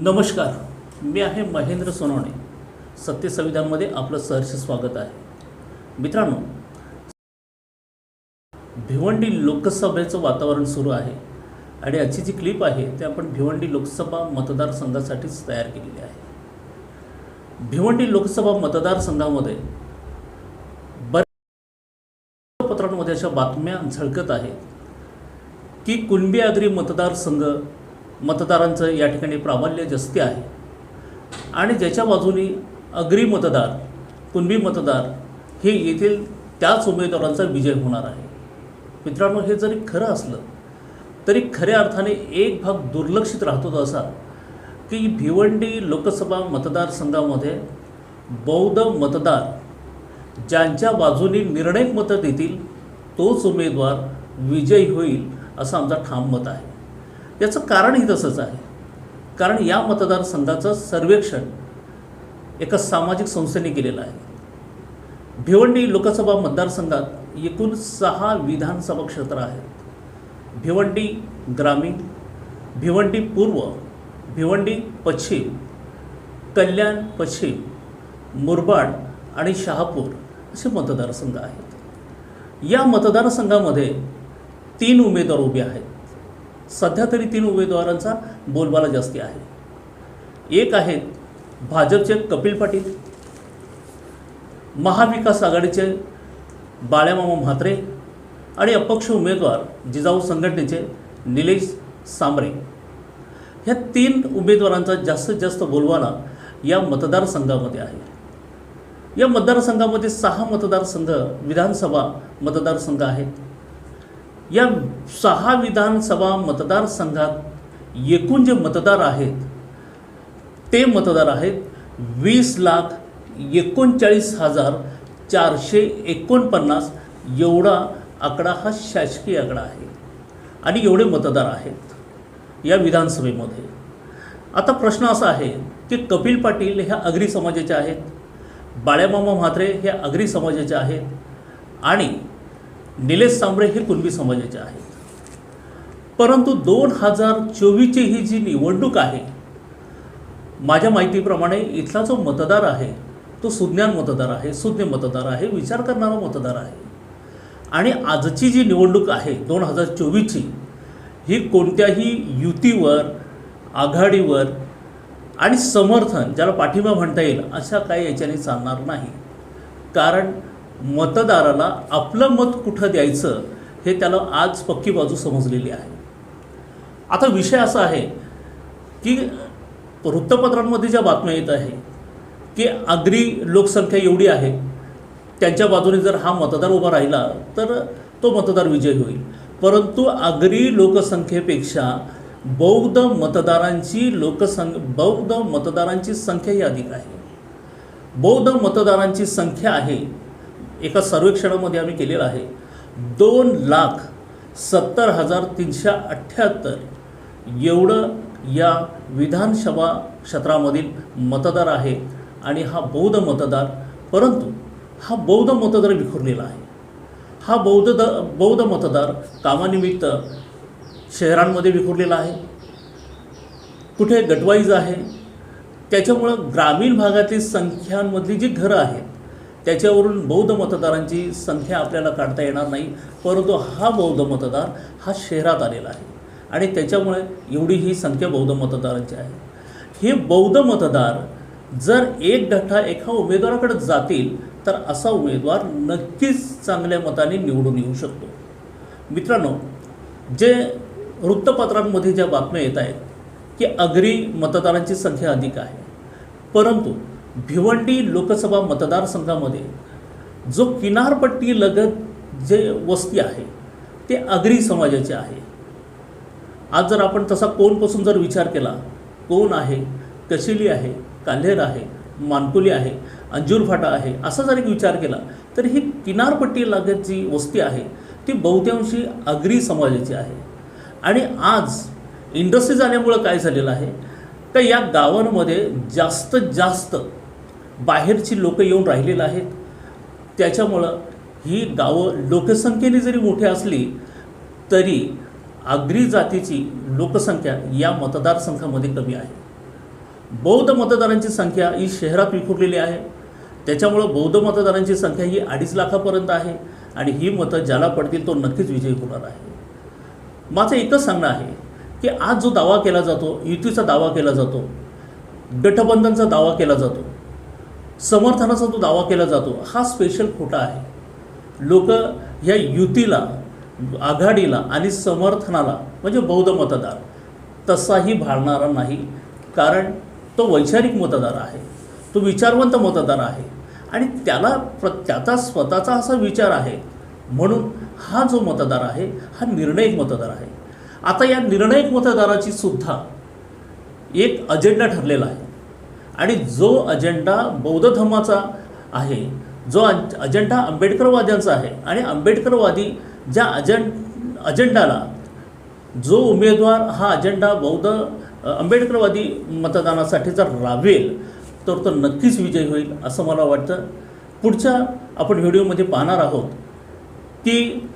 नमस्कार मी आहे महेंद्र सोनवणे. सत्य संविधानमध्ये आपलं सहर्ष स्वागत आहे. मित्रांनो भिवंडी लोकसभेचं वातावरण सुरू आहे आणि याची जी क्लिप आहे ते आपण भिवंडी लोकसभा मतदारसंघासाठीच तयार केलेली आहे. भिवंडी लोकसभा मतदारसंघामध्ये बऱ्याच पत्रांमध्ये अशा बातम्या झळकत आहेत की कुणबी आगरी मतदारसंघ मतदारांचं या ठिकाणी प्राबल्य जास्ती आहे. आणि ज्याच्या बाजूनी अग्री मतदार कुणबी मतदार हे येथील त्याच उमेदवारांचा विजय होणार आहे. मित्रांनो हे जरी खरं असलं तरी खऱ्या अर्थाने एक भाग दुर्लक्षित राहतो असा की भिवंडी लोकसभा मतदारसंघामध्ये बौद्ध मतदार ज्यांच्या बाजूनी निर्णय मतं देतील तोच उमेदवार विजयी होईल असं आमचा ठाम मत आहे. याचं कारणही तसंच आहे. कारण या मतदारसंघाचं सर्वेक्षण एका सामाजिक संस्थेने केलेलं आहे. भिवंडी लोकसभा मतदारसंघात एकूण सहा विधानसभा क्षेत्र आहेत. भिवंडी ग्रामीण भिवंडी पूर्व भिवंडी पश्चिम कल्याण पश्चिम मुरबाड आणि शहापूर असे मतदारसंघ आहेत. या मतदारसंघामध्ये तीन उमेदवार उभे आहेत. सध्या तरी तीन उमेदवारांचा बोलबाला जास्ती आहे. एक आहेत भाजपचे कपिल पाटील महाविकास आघाडीचे बाळ्यामामा म्हात्रे आणि अपक्ष उमेदवार जिजाऊ संघटनेचे निलेश सांबरे ह्या तीन उमेदवारांचा जास्तीत जास्त बोलवाला या मतदारसंघामध्ये आहे. या मतदारसंघामध्ये सहा मतदारसंघ विधानसभा मतदारसंघ आहेत. या सहा विधानसभा मतदारसंघात एकूण जे मतदार आहेत ते मतदार आहेत वीस लाख एकोणचाळीस हजार चारशे एकोणपन्नास. एवढा आकडा हा शासकीय आकडा आहे. आणि एवढे मतदार आहेत या विधानसभेमध्ये. आता प्रश्न असा आहे की कपिल पाटील ह्या अग्री समाजाचे आहेत बाळ्यामामा म्हात्रे हे अग्री समाजाचे आहेत आणि निलेश सांबरे हे कुणबी समाजाचे आहेत. परंतु दोन हजार चोवीसची ही जी निवडणूक आहे माझ्या माहितीप्रमाणे इथला जो मतदार आहे तो सुज्ञान मतदार आहे सुज्ञ मतदार आहे विचार करणारा मतदार आहे. आणि आजची जी निवडणूक आहे दोन हजार चोवीसची ही कोणत्याही युतीवर आघाडीवर आणि समर्थन ज्याला पाठिंबा म्हणता येईल अशा काही याच्याने चालणार नाही. कारण मतदाराला आपलं मत कुठं द्यायचं हे त्याला आज पक्की बाजू समजलेली आहे. आता विषय असा आहे की वृत्तपत्रांमध्ये ज्या बातम्या येत आहे की आगरी लोकसंख्या एवढी आहे त्यांच्या बाजूने जर हा मतदार उभा राहिला तर तो मतदार विजयी होईल. परंतु आगरी लोकसंख्येपेक्षा बौद्ध मतदारांची लोकसंख बौद्ध मतदारांची संख्या ही अधिक आहे. बौद्ध मतदारांची संख्या आहे एका सर्वेक्षणामध्ये आम्ही केलेलं आहे. दोन लाख सत्तर हजार तीनशे अठ्ठ्याहत्तर एवढं या विधानसभा क्षेत्रामधील मतदार आहे आणि हा बौद्ध मतदार परंतु हा बौद्ध मतदार विखुरलेला आहे. हा बौद्ध द बौद्ध मतदार कामानिमित्त शहरांमध्ये विखुरलेला आहे. कुठे गटवाईज आहे. त्याच्यामुळं ग्रामीण भागातील संख्यांमधली जी घरं आहेत त्याच्यावरून बौद्ध मतदारांची संख्या आपल्याला काढता येणार नाही परंतु हा बौद्ध मतदार हा शहरात आलेला आहे. आणि त्याच्यामुळे एवढी ही संख्या बौद्ध मतदारांची आहे. हे बौद्ध मतदार जर एक गठ्ठा एका उमेदवाराकडे जातील तर असा उमेदवार नक्कीच चांगल्या मताने निवडून येऊ शकतो. मित्रांनो जे वृत्तपत्रांमध्ये ज्या बातम्या येत आहेत की अग्री मतदारांची संख्या अधिक आहे परंतु भिवंडी लोकसभा मतदारसंघामध्ये जो किनारपट्टी लगत जे वस्ती आहे ते अग्री समाजाचे आहे. आज जर आपण तसा कोणपासून जर विचार केला कोण आहे कशिली आहे काल्हेर आहे मानकुली आहे अंजूरफाटा आहे असा जर एक विचार केला तर ही किनारपट्टी लागत जी वस्ती आहे ती बहुतांशी अग्री समाजाची आहे. आणि आज इंडस्ट्रीज आल्यामुळं काय झालेलं आहे? तर या गावांमध्ये जास्तीत जास्त बाहेरची लोकं येऊन राहिलेलं आहेत. त्याच्यामुळं ही गावं लोकसंख्येने जरी मोठी असली तरी आगरी जातीची लोकसंख्या या मतदारसंघामध्ये कमी आहे. बौद्ध मतदारांची संख्या ही शहरात विखुरलेली आहे. त्याच्यामुळं बौद्ध मतदारांची संख्या ही अडीच लाखापर्यंत आहे आणि ही मतं ज्याला पडतील तो नक्कीच विजयी होणार आहे. माझं एकच सांगणं आहे की आज जो दावा केला जातो युतीचा दावा केला जातो गठबंधनचा दावा केला जातो समर्थनाचा जो दावा केला जातो हा स्पेशल खोटा आहे. लोक ह्या युतीला आघाडीला आणि समर्थनाला म्हणजे बौद्ध मतदार तसाही भाळणारा नाही. कारण तो वैचारिक मतदार आहे. तो विचारवंत मतदार आहे. आणि त्याला प्र त्याचा स्वतःचा असा विचार आहे. म्हणून हा जो मतदार आहे हा निर्णयक मतदार आहे. आता या निर्णायक मतदाराची सुद्धा एक अजेंडा ठरलेला आहे. आणि जो अजेंडा बौद्ध धर्माचा आहे जो अजेंडा आंबेडकरवाद्यांचा आहे आणि आंबेडकरवादी ज्या अजें अजेंडाला जो उमेदवार हा अजेंडा बौद्ध आंबेडकरवादी मतदानासाठी जर राबवेल तर तो नक्कीच विजय होईल असं मला वाटतं. पुढच्या आपण व्हिडिओमध्ये पाहणार आहोत की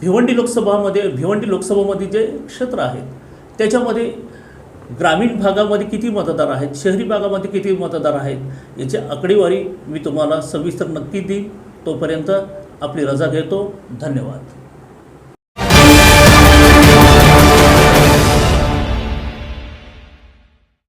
भिवंडी लोकसभामध्ये भिवंडी लोकसभामध्ये जे क्षेत्र आहेत त्याच्यामध्ये ग्रामीण भागामध्ये किती मतदार आहेत शहरी भागामध्ये किती मतदार आहेत याची आकडेवारी मी तुम्हाला सविस्तर नक्की देईन. तोपर्यंत आपली रजा घेतो. धन्यवाद.